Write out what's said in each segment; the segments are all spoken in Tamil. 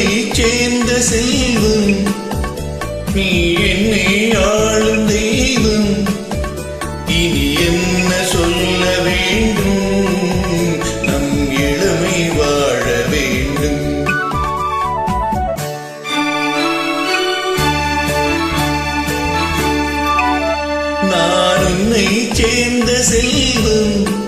என்னை சேர்ந்த செல்வம் நீ என்னை ஆளும் தெய்வம். இனி என்ன சொல்ல வேண்டும்? நம் இளமை வாழ வேண்டும். நான் உன்னை சேர்ந்த செல்வம்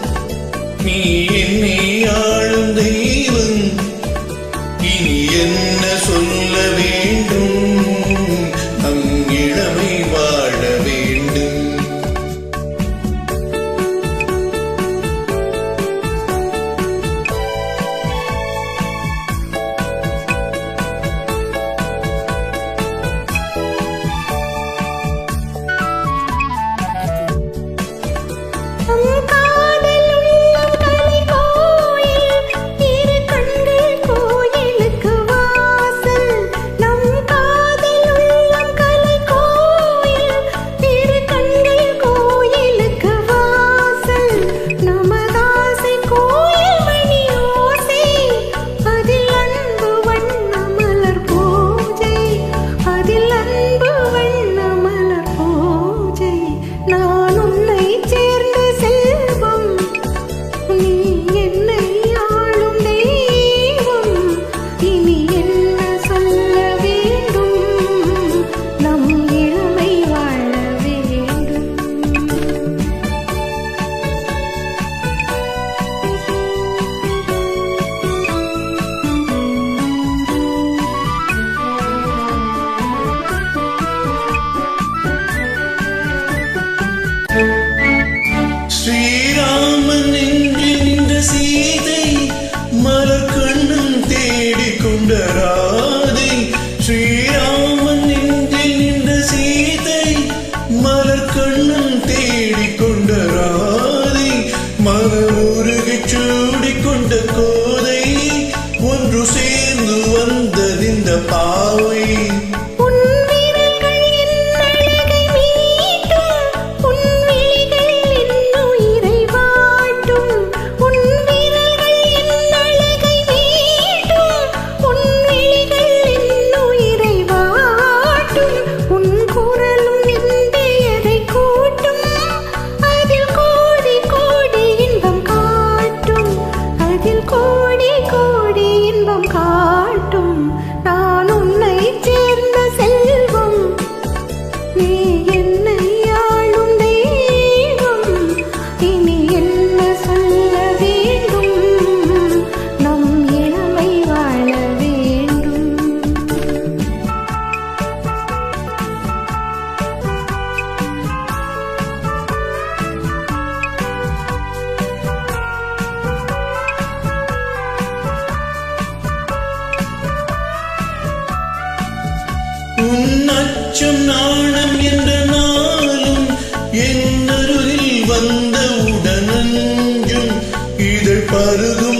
good. அச்சம் நாணம் என்ற நாளும் என் அருகில் வந்த உடனஞ்சும் இதை பருகும்